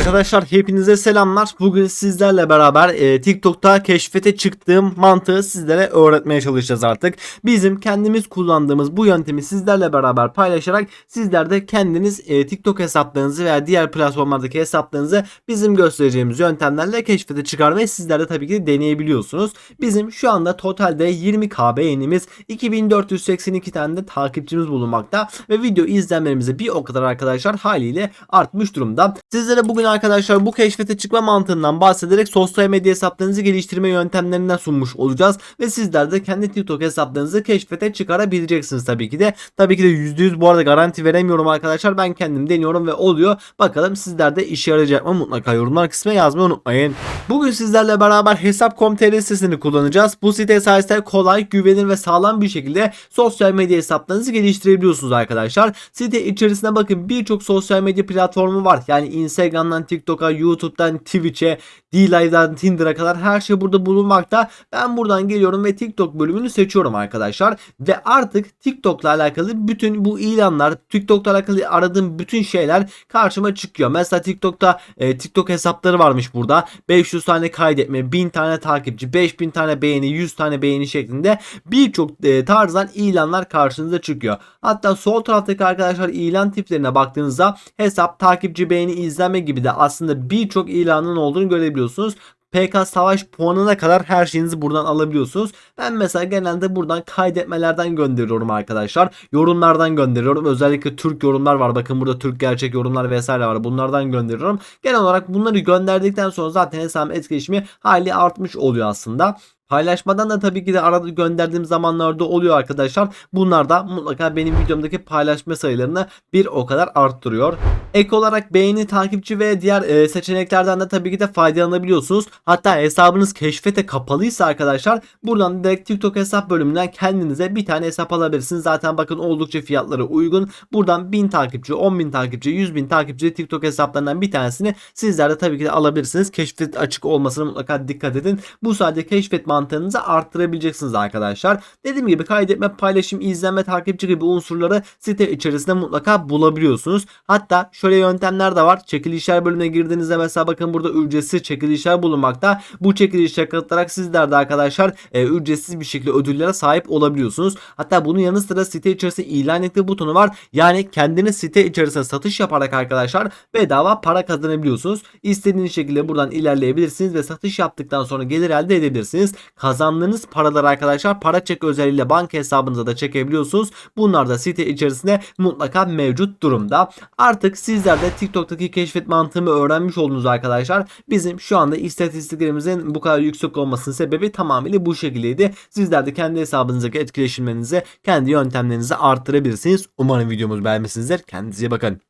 Arkadaşlar hepinize selamlar. Bugün sizlerle beraber e, TikTok'ta keşfete çıktığım mantığı sizlere öğretmeye çalışacağız artık. Bizim kendimiz kullandığımız bu yöntemi sizlerle beraber paylaşarak sizler de kendiniz e, TikTok hesaplarınızı veya diğer platformlardaki hesaplarınızı bizim göstereceğimiz yöntemlerle keşfete çıkarmayı sizler de tabii ki deneyebiliyorsunuz. Bizim şu anda totalde 20k beğenimiz 2482 tane de takipçimiz bulunmakta ve video izlenmelerimizi bir o kadar arkadaşlar haliyle artmış durumda. Sizlere bugün arkadaşlar bu keşfete çıkma mantığından bahsederek sosyal medya hesaplarınızı geliştirme yöntemlerinden sunmuş olacağız ve sizler de kendi TikTok hesaplarınızı keşfete çıkarabileceksiniz tabii ki de. Tabii ki de %100 bu arada garanti veremiyorum arkadaşlar. Ben kendim deniyorum ve oluyor. Bakalım sizler de işe yarayacak mı? Mutlaka yorumlar kısmına yazmayı unutmayın. Bugün sizlerle beraber hesap.com.tr sitesini kullanacağız. Bu site sayesinde kolay, güvenilir ve sağlam bir şekilde sosyal medya hesaplarınızı geliştirebiliyorsunuz arkadaşlar. Site içerisinde bakın birçok sosyal medya platformu var. Yani Instagram'dan TikTok'a, YouTube'dan Twitch'e, D-Live'dan Tinder'a kadar her şey burada bulunmakta. Ben buradan geliyorum ve TikTok bölümünü seçiyorum arkadaşlar. Ve artık TikTok'la alakalı bütün bu ilanlar, TikTok'la alakalı aradığım bütün şeyler karşıma çıkıyor. Mesela TikTok'ta e, TikTok hesapları varmış burada. 500 tane kaydetme, 1000 tane takipçi, 5000 tane beğeni, 100 tane beğeni şeklinde birçok e, tarzdan ilanlar karşınıza çıkıyor. Hatta sol taraftaki arkadaşlar ilan tiplerine baktığınızda hesap, takipçi, beğeni, izlenme gibi de aslında birçok ilanın olduğunu görebiliyorsunuz. PK savaş puanına kadar her şeyinizi buradan alabiliyorsunuz. Ben mesela genelde buradan kaydetmelerden gönderiyorum arkadaşlar. Yorumlardan gönderiyorum. Özellikle Türk yorumlar var. Bakın burada Türk gerçek yorumlar vesaire var. Bunlardan gönderiyorum. Genel olarak bunları gönderdikten sonra zaten hesabın etkileşimi hali artmış oluyor aslında. Paylaşmadan da tabii ki de arada gönderdiğim zamanlarda oluyor arkadaşlar. Bunlar da mutlaka benim videomdaki paylaşma sayılarını bir o kadar arttırıyor. Ek olarak beğeni, takipçi ve diğer e, seçeneklerden de tabii ki de faydalanabiliyorsunuz. Hatta hesabınız keşfete kapalıysa arkadaşlar buradan direkt TikTok hesap bölümünden kendinize bir tane hesap alabilirsiniz. Zaten bakın oldukça fiyatları uygun. Buradan 1000 takipçi, 10.000 takipçi, 100.000 takipçi TikTok hesaplarından bir tanesini sizler de tabii ki de alabilirsiniz. Keşfet açık olmasına mutlaka dikkat edin. Bu sayede keşfet mantığınızı arttırabileceksiniz arkadaşlar. Dediğim gibi kaydetme, paylaşım, izlenme, takipçi gibi unsurları site içerisinde mutlaka bulabiliyorsunuz. Hatta şöyle yöntemler de var. Çekilişler bölümüne girdiğinizde mesela bakın burada ücretsiz çekilişler bulunmakta. Bu çekilişe katılarak sizler de arkadaşlar e, ücretsiz bir şekilde ödüllere sahip olabiliyorsunuz. Hatta bunun yanı sıra site içerisinde ilan etme butonu var. Yani kendiniz site içerisinde satış yaparak arkadaşlar bedava para kazanabiliyorsunuz. İstediğiniz şekilde buradan ilerleyebilirsiniz ve satış yaptıktan sonra gelir elde edebilirsiniz. Kazandığınız paraları arkadaşlar para çek özelliğiyle banka hesabınıza da çekebiliyorsunuz. Bunlar da site içerisinde mutlaka mevcut durumda. Artık sizler de TikTok'taki keşfet mantığımı öğrenmiş oldunuz arkadaşlar. Bizim şu anda istatistiklerimizin bu kadar yüksek olmasının sebebi tamamıyla bu şekildeydi. Sizler de kendi hesabınızdaki etkileşimlerinizi, kendi yöntemlerinizi arttırabilirsiniz. Umarım videomuzu beğenmişsinizdir. Kendinize bakın.